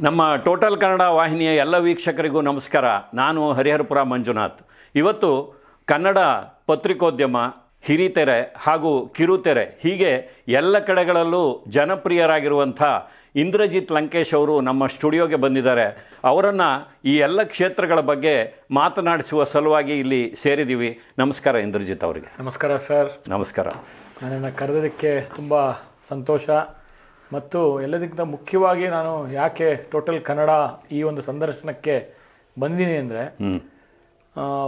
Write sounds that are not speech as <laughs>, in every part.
ನಮ್ಮ ಟೋಟಲ್ ಕನ್ನಡ ವಾಹಿನಿಯ ಎಲ್ಲ ವೀಕ್ಷಕರಿಗೂ ನಮಸ್ಕಾರ. ನಾನು ಹರಿಹರಪುರ ಮಂಜುನಾಥ್. ಇವತ್ತು ಕನ್ನಡ ಪತ್ರಿಕೋದ್ಯಮ ಹಿರಿತೆರೆ ಹಾಗೂ ಕಿರುತೆರೆ ಹೀಗೆ ಎಲ್ಲ ಕಡೆಗಳಲ್ಲೂ ಜನಪ್ರಿಯರಾಗಿರುವಂಥ ಇಂದ್ರಜಿತ್ ಲಂಕೇಶ್ ಅವರು ನಮ್ಮ ಸ್ಟುಡಿಯೋಗೆ ಬಂದಿದ್ದಾರೆ. ಅವರನ್ನು ಈ ಎಲ್ಲ ಕ್ಷೇತ್ರಗಳ ಬಗ್ಗೆ ಮಾತನಾಡಿಸುವ ಸಲುವಾಗಿ ಇಲ್ಲಿ ಸೇರಿದ್ದೀವಿ. ನಮಸ್ಕಾರ ಇಂದ್ರಜಿತ್ ಅವರಿಗೆ. ನಮಸ್ಕಾರ ಸರ್. ನಮಸ್ಕಾರ. ನನ್ನನ್ನು ಕರೆದಕ್ಕೆ ತುಂಬ ಸಂತೋಷ. ಮತ್ತು ಎಲ್ಲದಕ್ಕಿಂತ ಮುಖ್ಯವಾಗಿ ನಾನು ಯಾಕೆ ಟೋಟಲ್ ಕನ್ನಡ ಈ ಒಂದು ಸಂದರ್ಶನಕ್ಕೆ ಬಂದಿನಿ ಅಂದರೆ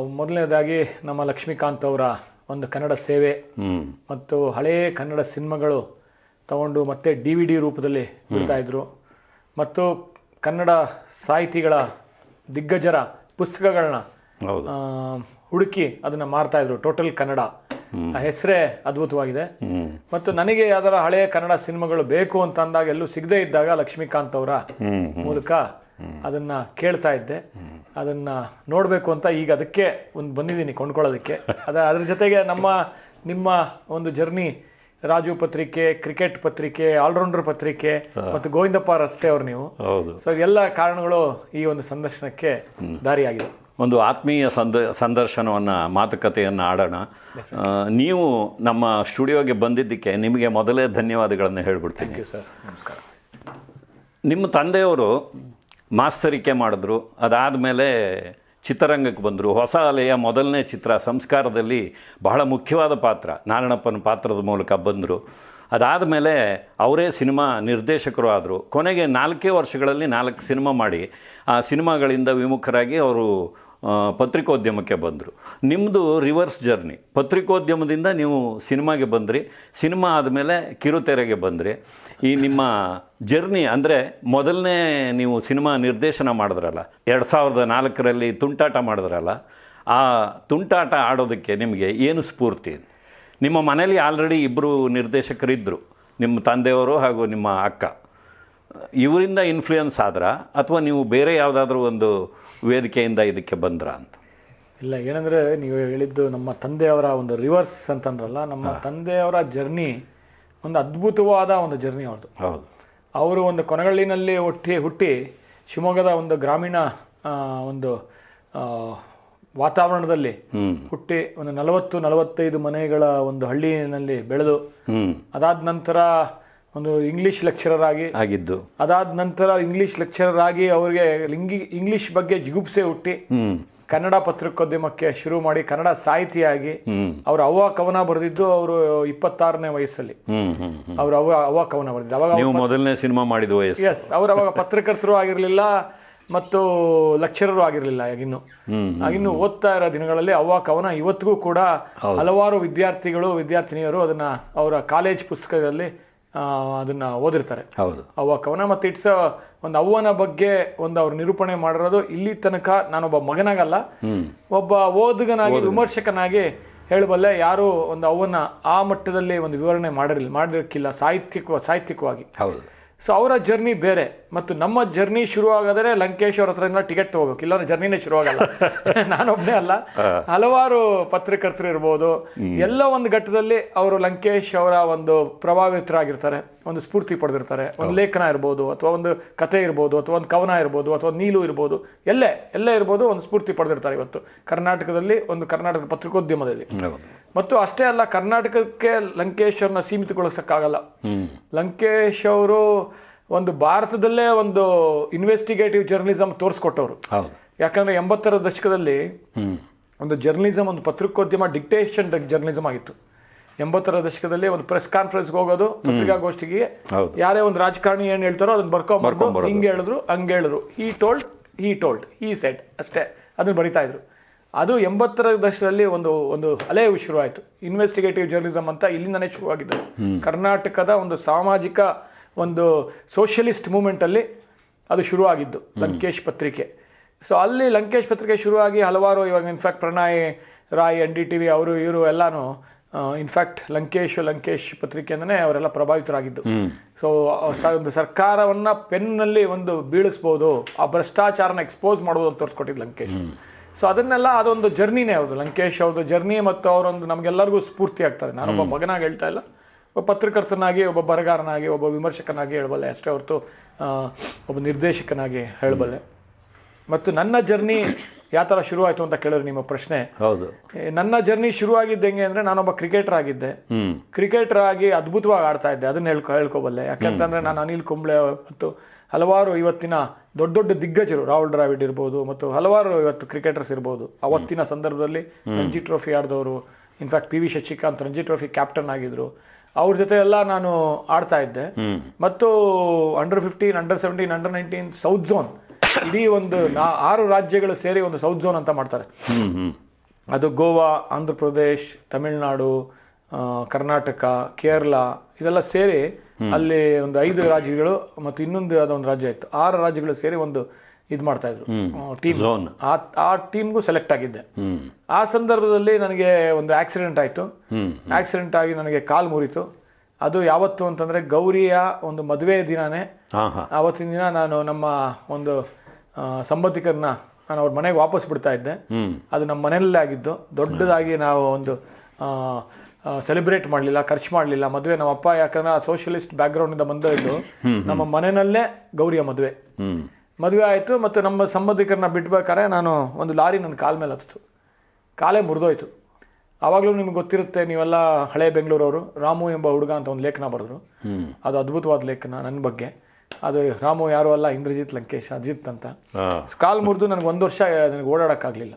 ಮೊದಲನೇದಾಗಿ ನಮ್ಮ ಲಕ್ಷ್ಮೀಕಾಂತ್ ಅವರ ಒಂದು ಕನ್ನಡ ಸೇವೆ ಮತ್ತು ಹಳೆಯ ಕನ್ನಡ ಸಿನಿಮಾಗಳು ತಗೊಂಡು ಮತ್ತೆ ಡಿ ವಿ ಡಿ ರೂಪದಲ್ಲಿ ಬಿಡ್ತಾ ಇದ್ರು. ಮತ್ತು ಕನ್ನಡ ಸಾಹಿತಿಗಳ ದಿಗ್ಗಜರ ಪುಸ್ತಕಗಳನ್ನ ಹುಡುಕಿ ಅದನ್ನು ಮಾರ್ತಾ ಇದ್ರು ಟೋಟಲ್ ಕನ್ನಡ ಆ ಹೆಸರೇ ಅದ್ಭುತವಾಗಿದೆ. ಮತ್ತು ನನಗೆ ಯಾವ್ದಾರ ಹಳೆಯ ಕನ್ನಡ ಸಿನಿಮಾಗಳು ಬೇಕು ಅಂತ ಅಂದಾಗ ಎಲ್ಲೂ ಸಿಗದೇ ಇದ್ದಾಗ ಲಕ್ಷ್ಮೀಕಾಂತ್ ಅವರ ಮೂಲಕ ಅದನ್ನ ಕೇಳ್ತಾ ಇದ್ದೆ. ಅದನ್ನ ನೋಡಬೇಕು ಅಂತ ಈಗ ಅದಕ್ಕೆ ಒಂದು ಬಂದಿದ್ದೀನಿ ಕೊಂಡ್ಕೊಳ್ಳೋದಕ್ಕೆ. ಅದ ಅದ್ರ ಜೊತೆಗೆ ನಮ್ಮ ನಿಮ್ಮ ಒಂದು ಜರ್ನಿ ರಾಜು ಪತ್ರಿಕೆ ಕ್ರಿಕೆಟ್ ಪತ್ರಿಕೆ ಆಲ್ರೌಂಡರ್ ಪತ್ರಿಕೆ ಮತ್ತು ಗೋವಿಂದಪ್ಪ ರಸ್ತೆ ಅವರು ನೀವು. ಸೊ ಎಲ್ಲ ಕಾರಣಗಳು ಈ ಒಂದು ಸಂದರ್ಶನಕ್ಕೆ ದಾರಿಯಾಗಿದೆ. ಒಂದು ಆತ್ಮೀಯ ಸಂದ ಸಂದರ್ಶನವನ್ನು ಮಾತುಕತೆಯನ್ನು ಆಡೋಣ. ನೀವು ನಮ್ಮ ಸ್ಟುಡಿಯೋಗೆ ಬಂದಿದ್ದಕ್ಕೆ ನಿಮಗೆ ಮೊದಲೇ ಧನ್ಯವಾದಗಳನ್ನು ಹೇಳ್ಬಿಡ್ತೀನಿ. ಸರ್ ನಮಸ್ಕಾರ. ನಿಮ್ಮ ತಂದೆಯವರು ಮಾಸ್ತರಿಕೆ ಮಾಡಿದ್ರು. ಅದಾದಮೇಲೆ ಚಿತ್ರರಂಗಕ್ಕೆ ಬಂದರು. ಹೊಸ ಅಲೆಯ ಮೊದಲನೇ ಚಿತ್ರ ಸಂಸ್ಕಾರದಲ್ಲಿ ಬಹಳ ಮುಖ್ಯವಾದ ಪಾತ್ರ. ನಾರಾಯಣಪ್ಪನ ಪಾತ್ರದ ಮೂಲಕ ಬಂದರು. ಅದಾದಮೇಲೆ ಅವರೇ ಸಿನಿಮಾ ನಿರ್ದೇಶಕರು ಆದರು. ಕೊನೆಗೆ ನಾಲ್ಕೇ ವರ್ಷಗಳಲ್ಲಿ ನಾಲ್ಕು ಸಿನಿಮಾ ಮಾಡಿ. ಆ ಸಿನಿಮಾಗಳಿಂದ ವಿಮುಖರಾಗಿ ಅವರು ಪತ್ರಿಕೋದ್ಯಮಕ್ಕೆ ಬಂದರು. ನಿಮ್ಮದು ರಿವರ್ಸ್ ಜರ್ನಿ. ಪತ್ರಿಕೋದ್ಯಮದಿಂದ ನೀವು ಸಿನಿಮಾಗೆ ಬಂದ್ರಿ. ಸಿನಿಮಾ ಆದಮೇಲೆ ಕಿರುತೆರೆಗೆ ಬಂದ್ರಿ. ಈ ನಿಮ್ಮ ಜರ್ನಿ ಅಂದರೆ ಮೊದಲನೇ ನೀವು ಸಿನಿಮಾ ನಿರ್ದೇಶನ ಮಾಡಿದ್ರಲ್ಲ, ಎರಡು ಸಾವಿರದ ನಾಲ್ಕರಲ್ಲಿ ತುಂಟಾಟ ಮಾಡಿದ್ರಲ್ಲ, ಆ ತುಂಟಾಟ ಆಡೋದಕ್ಕೆ ನಿಮಗೆ ಏನು ಸ್ಫೂರ್ತಿ? ನಿಮ್ಮ ಮನೇಲಿ ಆಲ್ರೆಡಿ ಇಬ್ಬರು ನಿರ್ದೇಶಕರಿದ್ದರು ನಿಮ್ಮ ತಂದೆಯವರು ಹಾಗೂ ನಿಮ್ಮ ಅಕ್ಕ. ಇವರಿಂದ ಇನ್ಫ್ಲೂಯೆನ್ಸ್ ಆದ್ರಾ ಅಥವಾ ನೀವು ಬೇರೆ ಯಾವುದಾದ್ರೂ ಒಂದು ವೇದಿಕೆಯಿಂದ ಇದಕ್ಕೆ ಬಂದ್ರಾ ಅಂತ? ಇಲ್ಲ ಏನಂದರೆ ನೀವು ಹೇಳಿದ್ದು ನಮ್ಮ ತಂದೆಯವರ ಒಂದು ರಿವರ್ಸ್ ಅಂತಂದ್ರಲ್ಲ ನಮ್ಮ ತಂದೆಯವರ ಜರ್ನಿ ಒಂದು ಅದ್ಭುತವಾದ ಒಂದು ಜರ್ನಿ ಅವ್ರದ್ದು ಹೌದು. ಅವರು ಒಂದು ಕೊನಗಳ್ಳಿನಲ್ಲಿ ಹುಟ್ಟಿ ಹುಟ್ಟಿ ಶಿವಮೊಗ್ಗದ ಒಂದು ಗ್ರಾಮೀಣ ಒಂದು ವಾತಾವರಣದಲ್ಲಿ ಹುಟ್ಟಿ ಒಂದು ನಲವತ್ತು ನಲವತ್ತೈದು ಮನೆಗಳ ಒಂದು ಹಳ್ಳಿನಲ್ಲಿ ಬೆಳೆದು ಅದಾದ ನಂತರ ಒಂದು ಇಂಗ್ಲಿಷ್ ಲೆಕ್ಚರರ್ ಆಗಿ ಆಗಿದ್ದು. ಅದಾದ ನಂತರ ಇಂಗ್ಲಿಷ್ ಲೆಕ್ಚರರ್ ಆಗಿ ಅವರಿಗೆ ಲಿಂಗಿ ಇಂಗ್ಲಿಷ್ ಬಗ್ಗೆ ಜಿಗುಪ್ಸೆ ಹುಟ್ಟಿ ಕನ್ನಡ ಪತ್ರಿಕೋದ್ಯಮಕ್ಕೆ ಶುರು ಮಾಡಿ ಕನ್ನಡ ಸಾಹಿತಿಯಾಗಿ ಅವ್ರ ಅವ್ವ ಕವನ ಬರೆದಿದ್ದು ಅವರು ಇಪ್ಪತ್ತಾರನೇ ವಯಸ್ಸಲ್ಲಿ. ಅವ್ರ ಅವ್ವ ಅವ್ವ ಕವನ ಬರೆದಿದ್ದು. ಅವಾಗ ನೀವು ಮೊದಲನೇ ಸಿನಿಮಾ ಮಾಡಿದ ವಯಸ್ಸು. ಎಸ್ ಅವ್ರು ಅವಾಗ <laughs> ಪತ್ರಕರ್ತರು ಆಗಿರಲಿಲ್ಲ ಮತ್ತು ಲೆಕ್ಚರರು ಆಗಿರಲಿಲ್ಲ ಆಗಿನ್ನು ಆಗಿನ್ನು ಓದ್ತಾ ಇರೋ ದಿನಗಳಲ್ಲಿ ಅವ್ವ ಕವನ ಇವತ್ತಿಗೂ ಕೂಡ ಹಲವಾರು ವಿದ್ಯಾರ್ಥಿಗಳು ವಿದ್ಯಾರ್ಥಿನಿಯರು ಅದನ್ನ ಅವರ ಕಾಲೇಜ್ ಪುಸ್ತಕದಲ್ಲಿ ಅದನ್ನ ಓದಿರ್ತಾರೆ. ಹೌದು. ಅವ ಕವನ ಮತ್ತು ಇಟ್ಸ್ ಒಂದು ಅವ್ವನ ಬಗ್ಗೆ ಒಂದು ಅವ್ರು ನಿರೂಪಣೆ ಮಾಡಿರೋದು ಇಲ್ಲಿ ತನಕ ನಾನೊಬ್ಬ ಮಗನಾಗಲ್ಲ. ಒಬ್ಬ ಓದುಗನಾಗಿ ವಿಮರ್ಶಕನಾಗಿ ಹೇಳಬಲ್ಲೆ ಯಾರು ಒಂದು ಅವನ ಆ ಮಟ್ಟದಲ್ಲಿ ಒಂದು ವಿವರಣೆ ಮಾಡಿರಲಿಲ್ಲ ಮಾಡಿರಕ್ಕಿಲ್ಲ ಸಾಹಿತ್ಯಿಕ ಸಾಹಿತ್ಯಿಕವಾಗಿ. ಹೌದು. ಸೊ ಅವರ ಜರ್ನಿ ಬೇರೆ. ಮತ್ತು ನಮ್ಮ ಜರ್ನಿ ಶುರು ಆಗೋದ್ರೆ ಲಂಕೇಶ್ ಅವ್ರ ಹತ್ರ ಟಿಕೆಟ್ ತಗೋಬೇಕು. ಇಲ್ಲಾಂದ್ರೆ ಜರ್ನಿನೇ ಶುರು ಆಗಲ್ಲ <laughs> ನಾನೊಬ್ಬನೇ ಅಲ್ಲ. ಹಲವಾರು ಪತ್ರಕರ್ತರು ಇರ್ಬೋದು. ಎಲ್ಲ ಒಂದು ಘಟ್ಟದಲ್ಲಿ ಅವರು ಲಂಕೇಶ್ ಅವರ ಒಂದು ಪ್ರಭಾವಿತರಾಗಿರ್ತಾರೆ. ಒಂದು ಸ್ಫೂರ್ತಿ ಪಡೆದಿರ್ತಾರೆ. ಒಂದು ಲೇಖನ ಇರ್ಬೋದು ಅಥವಾ ಒಂದು ಕತೆ ಇರ್ಬೋದು ಅಥವಾ ಒಂದು ಕವನ ಇರ್ಬೋದು ಅಥವಾ ನೀಲು ಇರ್ಬೋದು. ಎಲ್ಲೇ ಎಲ್ಲೇ ಇರ್ಬೋದು ಒಂದು ಸ್ಫೂರ್ತಿ ಪಡೆದಿರ್ತಾರೆ ಇವತ್ತು. ಕರ್ನಾಟಕದಲ್ಲಿ ಒಂದು ಕರ್ನಾಟಕ ಪತ್ರಿಕೋದ್ಯಮದಲ್ಲಿ. ಮತ್ತು ಅಷ್ಟೇ ಅಲ್ಲ ಕರ್ನಾಟಕಕ್ಕೆ ಲಂಕೇಶ್ ಅವ್ರನ್ನ ಸೀಮಿತಗೊಳಿಸಕ್ಕಾಗಲ್ಲ. ಲಂಕೇಶ್ ಅವರು ಒಂದು ಭಾರತದಲ್ಲೇ ಒಂದು ಇನ್ವೆಸ್ಟಿಗೇಟಿವ್ ಜರ್ನಲಿಸಮ್ ತೋರಿಸ್ಕೊಟ್ಟವರು. ಯಾಕಂದ್ರೆ ಎಂಬತ್ತರ ದಶಕದಲ್ಲಿ ಒಂದು ಜರ್ನಲಿಸಮ್ ಒಂದು ಪತ್ರಿಕೋದ್ಯಮ ಡಿಕ್ಟೇಷನ್ ಜರ್ನಲಿಸಮ್ ಆಗಿತ್ತು. ಎಂಬತ್ತರ ದಶಕದಲ್ಲಿ ಒಂದು ಪ್ರೆಸ್ ಕಾನ್ಫರೆನ್ಸ್ಗೆ ಹೋಗೋದು ಪತ್ರಿಕಾಗೋಷ್ಠಿಗೆ. ಯಾರೇ ಒಂದು ರಾಜಕಾರಣಿ ಏನು ಹೇಳ್ತಾರೋ ಅದನ್ನ ಬರ್ಕೋ ಬರ್ಕೊಂಬರೋದು. ಹಿಂಗೆ ಹೇಳಿದ್ರು ಹಂಗೆ ಹೇಳಿದ್ರು. ಈ ಟೋಲ್ಡ್ ಈ ಟೋಲ್ಡ್ ಈ ಸೆಟ್ ಅಷ್ಟೇ. ಅದನ್ನ ಬರಿತಾ ಇದ್ರು. ಅದು ಎಂಬತ್ತರ ದಶಕದಲ್ಲಿ ಒಂದು ಒಂದು ಅಲೆ ಶುರುವಾಯಿತು. ಇನ್ವೆಸ್ಟಿಗೇಟಿವ್ ಜರ್ನಲಿಸಮ್ ಅಂತ ಇಲ್ಲಿಂದನೇ ಶುರುವಾಗಿದ್ದು. ಕರ್ನಾಟಕದ ಒಂದು ಸಾಮಾಜಿಕ ಒಂದು ಸೋಷಿಯಲಿಸ್ಟ್ ಮೂಮೆಂಟಲ್ಲಿ ಅದು ಶುರುವಾಗಿದ್ದು ಲಂಕೇಶ್ ಪತ್ರಿಕೆ. ಸೊ ಅಲ್ಲಿ ಲಂಕೇಶ್ ಪತ್ರಿಕೆ ಶುರುವಾಗಿ ಹಲವಾರು ಇವಾಗ in fact Pranoy Roy N D T V ಅವರು ಇವರು ಎಲ್ಲಾನು ಇನ್ಫ್ಯಾಕ್ಟ್ ಲಂಕೇಶ್ ಲಂಕೇಶ್ ಪತ್ರಿಕೆಯಿಂದನೇ ಅವರೆಲ್ಲ ಪ್ರಭಾವಿತರಾಗಿದ್ದು. ಸೊ ಒಂದು ಸರ್ಕಾರವನ್ನ ಪೆನ್ನಲ್ಲಿ ಒಂದು ಬೀಳಿಸ್ಬೋದು ಆ ಭ್ರಷ್ಟಾಚಾರನ ಎಕ್ಸ್ಪೋಸ್ ಮಾಡ್ಬೋದು ಅಂತ ತೋರಿಸ್ಕೊಟ್ಟಿದ್ದು ಲಂಕೇಶ್. ಸೊ ಅದನ್ನೆಲ್ಲ ಅದೊಂದು ಜರ್ನಿನೇ ಹೌದು. ಲಂಕೇಶ್ ಅವ್ರದ್ದು ಜರ್ನಿ ಮತ್ತು ಅವರೊಂದು ನಮಗೆಲ್ಲರಿಗೂ ಸ್ಫೂರ್ತಿ ಆಗ್ತಾರೆ. ನಾನೊಬ್ಬ ಮಗನಾಗಿ ಹೇಳ್ತಾ ಇಲ್ಲ. ಒಬ್ಬ ಪತ್ರಕರ್ತನಾಗಿ ಒಬ್ಬ ಬರಗಾರನಾಗಿ ಒಬ್ಬ ವಿಮರ್ಶಕನಾಗಿ ಹೇಳಬಲ್ಲೆ. ಅಷ್ಟೇ ಹೊರತು ಒಬ್ಬ ನಿರ್ದೇಶಕನಾಗಿ ಹೇಳಬಲ್ಲೆ. ಮತ್ತು ನನ್ನ ಜರ್ನಿ ಯಾವ ಥರ ಶುರುವಾಯಿತು ಅಂತ ಕೇಳಿದ್ರೆ ನಿಮ್ಮ ಪ್ರಶ್ನೆ. ಹೌದು. ನನ್ನ ಜರ್ನಿ ಶುರುವಾಗಿದ್ದು ಹೆಂಗೆ ಅಂದರೆ ನಾನೊಬ್ಬ ಕ್ರಿಕೆಟರ್ ಆಗಿದ್ದೆ. ಕ್ರಿಕೆಟರ್ ಆಗಿ ಅದ್ಭುತವಾಗಿ ಆಡ್ತಾ ಇದ್ದೆ. ಅದನ್ನ ಹೇಳ್ಕೊ ಹೇಳ್ಕೊಬಲ್ಲೆ. ಯಾಕಂತಂದ್ರೆ ನಾನು ಅನಿಲ್ ಕುಂಬ್ಳೆ ಮತ್ತು ಹಲವಾರು ಇವತ್ತಿನ ದೊಡ್ಡ ದೊಡ್ಡ ದಿಗ್ಗಜರು ರಾಹುಲ್ ದ್ರಾವಿಡ್ ಇರ್ಬೋದು ಮತ್ತು ಹಲವಾರು ಇವತ್ತು ಕ್ರಿಕೆಟರ್ಸ್ ಇರ್ಬೋದು. ಅವತ್ತಿನ ಸಂದರ್ಭದಲ್ಲಿ Ranji trophy ಆಡಿದವರು in fact P V Shashikanth Ranji trophy captain ಆಗಿದ್ರು. ಅವ್ರ ಜೊತೆ ಎಲ್ಲ ನಾನು ಆಡ್ತಾ ಇದ್ದೆ. ಮತ್ತು under fifteen under seventeen under nineteen south zone ಇಡೀ ಒಂದು ನಾ ಆರು ರಾಜ್ಯಗಳು ಸೇರಿ ಒಂದು ಸೌತ್ ಝೋನ್ ಅಂತ ಮಾಡ್ತಾರೆ. ಅದು ಗೋವಾ ಆಂಧ್ರ ಪ್ರದೇಶ್ ತಮಿಳುನಾಡು ಕರ್ನಾಟಕ ಕೇರಳ ಇದೆಲ್ಲ ಸೇರಿ ಅಲ್ಲಿ ಒಂದು ಐದು ರಾಜ್ಯಗಳು ಮತ್ತು ಇನ್ನೊಂದು ಯಾವುದೋ ಒಂದು ರಾಜ್ಯ ಇತ್ತು. ಆರು ರಾಜ್ಯಗಳು ಸೇರಿ ಒಂದು ಇದು ಮಾಡ್ತಾ ಇದ್ರು. ಟೀಮ್. ಆ ಟೀಮ್ಗೂ ಸೆಲೆಕ್ಟ್ ಆಗಿದ್ದೆ. ಆ ಸಂದರ್ಭದಲ್ಲಿ ನನಗೆ ಒಂದು ಆಕ್ಸಿಡೆಂಟ್ ಆಯಿತು. ಆಕ್ಸಿಡೆಂಟ್ ಆಗಿ ನನಗೆ ಕಾಲು ಮುರಿತು. ಅದು ಯಾವತ್ತು ಅಂತಂದ್ರೆ ಗೌರಿಯ ಒಂದು ಮದುವೆ ದಿನಾನೇ ಆವತ್ತಿನ ದಿನ ನಾನು ನಮ್ಮ ಒಂದು ಸಂಬಂಧಿಕರನ್ನ ನಾನು ಅವ್ರ ಮನೆಗೆ ವಾಪಸ್ ಬಿಡ್ತಾ ಇದ್ದೆ. ಅದು ನಮ್ಮ ಮನೆಯಲ್ಲೇ ಆಗಿದ್ದು. ದೊಡ್ಡದಾಗಿ ನಾವು ಒಂದು ಸೆಲೆಬ್ರೇಟ್ ಮಾಡಲಿಲ್ಲ ಖರ್ಚು ಮಾಡಲಿಲ್ಲ ಮದುವೆ. ನಮ್ಮ ಅಪ್ಪ ಯಾಕಂದ್ರೆ ಸೋಷಿಯಲಿಸ್ಟ್ ಬ್ಯಾಕ್ಗ್ರೌಂಡಿಂದ ಬಂದಿದ್ದು ನಮ್ಮ ಮನೆಯಲ್ಲೇ ಗೌರಿಯ ಮದುವೆ. ಮದುವೆ ಆಯಿತು ಮತ್ತು ನಮ್ಮ ಸಂಬಂಧಿಕರನ್ನ ಬಿಡ್ಬೇಕಾದ್ರೆ ನಾನು ಒಂದು ಲಾರಿ ನನ್ನ ಕಾಲ ಮೇಲೆ ಹತ್ತಿತು. ಕಾಲೇ ಮುರಿದೋಯ್ತು. ಆವಾಗಲೂ ನಿಮ್ಗೆ ಗೊತ್ತಿರುತ್ತೆ ನೀವೆಲ್ಲ ಹಳೆ ಬೆಂಗಳೂರವರು. ರಾಮು ಎಂಬ ಹುಡುಗ ಅಂತ ಒಂದು ಲೇಖನ ಬರೆದ್ರು. ಅದು ಅದ್ಭುತವಾದ ಲೇಖನ ನನ್ನ ಬಗ್ಗೆ. ಅದು ರಾಮು ಯಾರು ಅಲ್ಲ ಇಂದ್ರಜಿತ್ ಲಂಕೇಶ್ ಅಜಿತ್ ಅಂತ. ಕಾಲ್ ಮುರಿದು ನನಗೆ ಒಂದು ವರ್ಷ ನನಗೆ ಓಡಾಡೋಕ್ಕಾಗಲಿಲ್ಲ.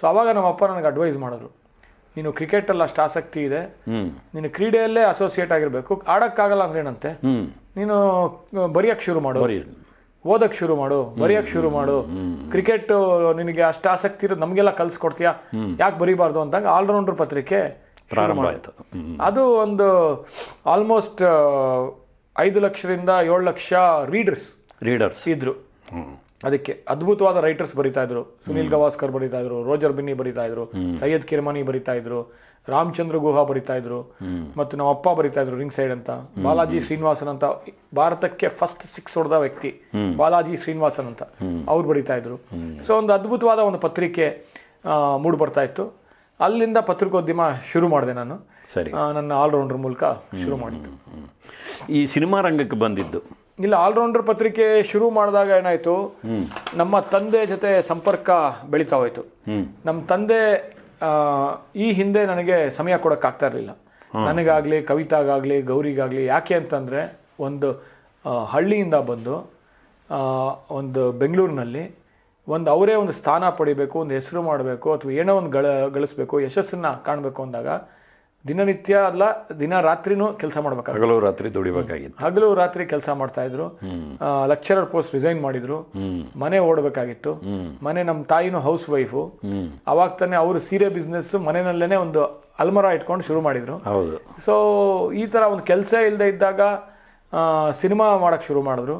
ಸೊ ಆವಾಗ ನಮ್ಮ ಅಪ್ಪ ನನಗೆ ಅಡ್ವೈಸ್ ಮಾಡಿದ್ರು. ನೀನು ಕ್ರಿಕೆಟ್ ಅಲ್ಲಿ ಅಷ್ಟು ಆಸಕ್ತಿ ಇದೆ. ನೀನು ಕ್ರೀಡೆಯಲ್ಲೇ ಅಸೋಸಿಯೇಟ್ ಆಗಿರಬೇಕು. ಆಡಕ್ಕಾಗಲ್ಲ ಅಂದ್ರೆ ಏನಂತೆ? ನೀನು ಬರೆಯೋಕ್ಕೆ ಶುರು ಮಾಡು. ಓದಕ್ ಓದಕ್ಕೆ ಶುರು ಮಾಡು. ಬರೆಯೋಕ್ಕೆ ಶುರು ಮಾಡು. ಕ್ರಿಕೆಟ್ ನಿನಗೆ ಅಷ್ಟು ಆಸಕ್ತಿ ಇರೋದು ನಮಗೆಲ್ಲ ಕಲ್ಸ್ಕೊಡ್ತೀಯಾ? ಯಾಕೆ ಬರೀಬಾರ್ದು ಅಂದಾಗ ಆಲ್ರೌಂಡರ್ ಪತ್ರಿಕೆ ಪ್ರಾರಂಭ ಆಯ್ತು. ಅದು ಒಂದು ಆಲ್ಮೋಸ್ಟ್ ಐದು ಲಕ್ಷದಿಂದ ಏಳು ಲಕ್ಷ ರೀಡರ್ಸ್ ರೀಡರ್ಸ್ ಇದ್ರು. ಅದಕ್ಕೆ ಅದ್ಭುತವಾದ ರೈಟರ್ಸ್ ಬರಿತಾ ಇದ್ರು. ಸುನಿಲ್ ಗವಾಸ್ಕರ್ ಬರಿತಾ ಇದ್ರು ರೋಜರ್ ಬಿನ್ನಿ ಬರಿತಾ ಇದ್ರು ಸೈಯದ್ ಕಿರ್ಮಾನಿ ಬರಿತಾ ಇದ್ರು ರಾಮಚಂದ್ರ ಗುಹಾ ಬರಿತಾ ಇದ್ರು ಮತ್ತು ನಮ್ಮ ಅಪ್ಪ ಬರಿತಾ ಇದ್ರು ರಿಂಗ್ ಸೈಡ್ ಅಂತ. ಬಾಲಾಜಿ ಶ್ರೀನಿವಾಸನ್ ಅಂತ ಭಾರತಕ್ಕೆ ಫಸ್ಟ್ ಸಿಕ್ಸ್ ಹೊಡೆದ ವ್ಯಕ್ತಿ. ಬಾಲಾಜಿ ಶ್ರೀನಿವಾಸನ್ ಅಂತ. ಅವ್ರು ಬರಿತಾ ಇದ್ರು. ಸೊ ಒಂದು ಅದ್ಭುತವಾದ ಒಂದು ಪತ್ರಿಕೆ ಮೂಡ್ ಬರ್ತಾ ಇತ್ತು. ಅಲ್ಲಿಂದ ಪತ್ರಿಕೋದ್ಯಮ ಶುರು ಮಾಡಿದೆ ನಾನು. ಸರಿ. ನನ್ನ ಆಲ್ರೌಂಡರ್ ಮೂಲಕ ಶುರು ಮಾಡಿದ್ದು. ಈ ಸಿನಿಮಾ ರಂಗಕ್ಕೆ ಬಂದಿದ್ದು ಇಲ್ಲ ಆಲ್ರೌಂಡರ್ ಪತ್ರಿಕೆ ಶುರು ಮಾಡಿದಾಗ ಏನಾಯ್ತು? ನಮ್ಮ ತಂದೆ ಜೊತೆ ಸಂಪರ್ಕ ಬೆಳೀತಾ ಹೋಯ್ತು. ನಮ್ಮ ತಂದೆ ಈ ಹಿಂದೆ ನನಗೆ ಸಮಯ ಕೊಡೋಕ್ಕಾಗ್ತಾ ಇರಲಿಲ್ಲ. ನನಗಾಗಲಿ ಕವಿತಾಗಾಗಲಿ ಗೌರಿಗಾಗಲಿ ಯಾಕೆ ಅಂತಂದರೆ ಒಂದು ಹಳ್ಳಿಯಿಂದ ಬಂದು ಆ, ಒಂದು ಬೆಂಗಳೂರಿನಲ್ಲಿ ಒಂದು ಅವರೇ ಒಂದು ಸ್ಥಾನ ಪಡಿಬೇಕು ಒಂದು ಹೆಸರು ಮಾಡಬೇಕು ಅಥವಾ ಏನೋ ಒಂದು ಗಳ ಗಳಿಸ್ಬೇಕು ಯಶಸ್ಸನ್ನು ಕಾಣಬೇಕು ಅಂದಾಗ ದಿನನಿತ್ಯ ಅಲ್ಲ ದಿನ ರಾತ್ರಿನೂ ಕೆಲಸ ಮಾಡಬೇಕಾಗ ಹಗಲು ರಾತ್ರಿ ದುಡಿಬೇಕಾಗಿತ್ತು. ಹಗಲು ರಾತ್ರಿ ಕೆಲಸ ಮಾಡ್ತಾ ಇದ್ರು. ಲೆಕ್ಚರರ್ ಪೋಸ್ಟ್ ರಿಸೈನ್ ಮಾಡಿದ್ರು. ಮನೆ ಓಡಬೇಕಾಗಿತ್ತು. ಮನೆ ನಮ್ಮ ತಾಯಿನೂ ಹೌಸ್ ವೈಫು ಅವಾಗ ತಾನೇ ಅವರು ಸೀರೆ ಬಿಸ್ನೆಸ್ ಮನೆಯಲ್ಲೇನೆ ಒಂದು ಅಲ್ಮರ ಇಟ್ಕೊಂಡು ಶುರು ಮಾಡಿದ್ರು. ಹೌದು. ಸೊ ಈ ತರ ಒಂದು ಕೆಲಸ ಇಲ್ಲದೆ ಇದ್ದಾಗ ಸಿನಿಮಾ ಮಾಡಕ್ ಶುರು ಮಾಡಿದ್ರು.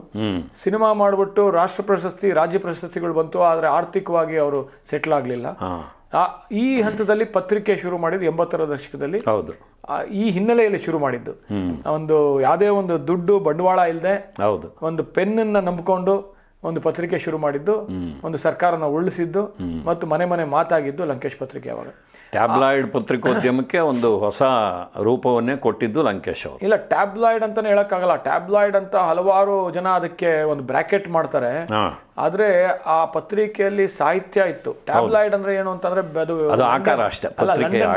ಸಿನಿಮಾ ಮಾಡಿಬಿಟ್ಟು ರಾಷ್ಟ್ರ ಪ್ರಶಸ್ತಿ ರಾಜ್ಯ ಪ್ರಶಸ್ತಿಗಳು ಬಂತು ಆದರೆ ಆರ್ಥಿಕವಾಗಿ ಅವರು ಸೆಟ್ಲ್ ಆಗಲಿಲ್ಲ. ಈ ಹಂತದಲ್ಲಿ ಪತ್ರಿಕೆ ಶುರು ಮಾಡಿದ್ದು ಎಂಬತ್ತರ ದಶಕದಲ್ಲಿ. ಹೌದು. ಈ ಹಿನ್ನೆಲೆಯಲ್ಲಿ ಶುರು ಮಾಡಿದ್ದು. ಒಂದು ಯಾವುದೇ ಒಂದು ದುಡ್ಡು ಬಂಡವಾಳ ಇಲ್ಲದೆ ಹೌದು. ಒಂದು ಪೆನ್ನನ್ನು ನಂಬಿಕೊಂಡು ಒಂದು ಪತ್ರಿಕೆ ಶುರು ಮಾಡಿದ್ದು ಒಂದು ಸರ್ಕಾರನ ಉರುಳಿಸಿದ್ದು ಮತ್ತು ಮನೆ ಮನೆ ಮಾತಾಗಿದ್ದು ಲಂಕೇಶ್ ಪತ್ರಿಕೆ ಅವಾಗ ಟ್ಯಾಬ್ಲಾಯ್ಡ್ ಪತ್ರಿಕೋದ್ಯಮಕ್ಕೆ ಒಂದು ಹೊಸ ರೂಪವನ್ನೇ ಕೊಟ್ಟಿದ್ದು ಲಂಕೇಶ್ ಅವರು. ಇಲ್ಲ ಟ್ಯಾಬ್ಲಾಯ್ಡ್ ಅಂತಾನೆ ಹೇಳಕ್ಕಾಗಲ್ಲ. ಟ್ಯಾಬ್ಲಾಯ್ಡ್ ಅಂತ ಹಲವಾರು ಜನ ಅದಕ್ಕೆ ಒಂದು ಬ್ರಾಕೆಟ್ ಮಾಡ್ತಾರೆ. ಆದ್ರೆ ಆ ಪತ್ರಿಕೆಯಲ್ಲಿ ಸಾಹಿತ್ಯ ಇತ್ತು. ಟ್ಯಾಬ್ಲಾಯ್ಡ್ ಅಂದ್ರೆ ಏನು ಅಂತಂದ್ರೆ ಅದು ಆಕಾರ ಅಷ್ಟೇ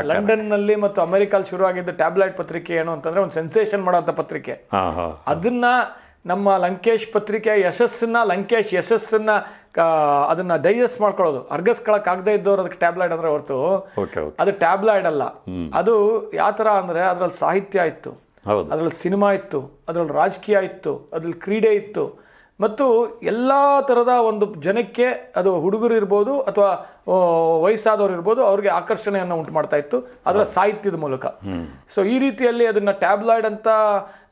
ಲಂಡನ್ನಲ್ಲಿ ಮತ್ತು ಅಮೆರಿಕಲ್ಲಿ ಶುರುವಾಗಿದ್ದ ಟ್ಯಾಬ್ಲಾಯ್ಡ್ ಪತ್ರಿಕೆ ಏನು ಅಂತಂದ್ರೆ ಒಂದು ಸೆನ್ಸೇಷನ್ ಮಾಡೋ ಪತ್ರಿಕೆ. ಅದನ್ನ ನಮ್ಮ ಲಂಕೇಶ್ ಪತ್ರಿಕೆ ಯಶಸ್ಸನ್ನ ಲಂಕೇಶ್ ಯಶಸ್ಸನ್ನ ಅದನ್ನು ಡೈಜೆಸ್ಟ್ ಮಾಡ್ಕೊಳ್ಳೋದು. ಅರ್ಗಸ್ಕೊಳಕ್ ಆಗದೆ ಇದ್ದವ್ರು ಅದಕ್ಕೆ ಟ್ಯಾಬ್ಲಾಯ್ಡ್ ಅಂದ್ರೆ ಹೊರತು. ಅದು ಟ್ಯಾಬ್ಲಾಯ್ಡ್ ಅಲ್ಲ. ಅದು ಯಾವ ಥರ ಅಂದ್ರೆ ಅದರಲ್ಲಿ ಸಾಹಿತ್ಯ ಇತ್ತು. ಅದ್ರಲ್ಲಿ ಸಿನಿಮಾ ಇತ್ತು. ಅದರಲ್ಲಿ ರಾಜಕೀಯ ಇತ್ತು. ಅದ್ರಲ್ಲಿ ಕ್ರೀಡೆ ಇತ್ತು. ಮತ್ತು ಎಲ್ಲ ಥರದ ಒಂದು ಜನಕ್ಕೆ ಅದು ಹುಡುಗರು ಇರ್ಬೋದು ಅಥವಾ ವಯಸ್ಸಾದವರು ಇರ್ಬೋದು ಅವ್ರಿಗೆ ಆಕರ್ಷಣೆಯನ್ನು ಉಂಟು ಮಾಡ್ತಾ ಇತ್ತು. ಅದರ ಸಾಹಿತ್ಯದ ಮೂಲಕ. ಸೊ ಈ ರೀತಿಯಲ್ಲಿ ಅದನ್ನ ಟ್ಯಾಬ್ಲಾಯ್ಡ್ ಅಂತ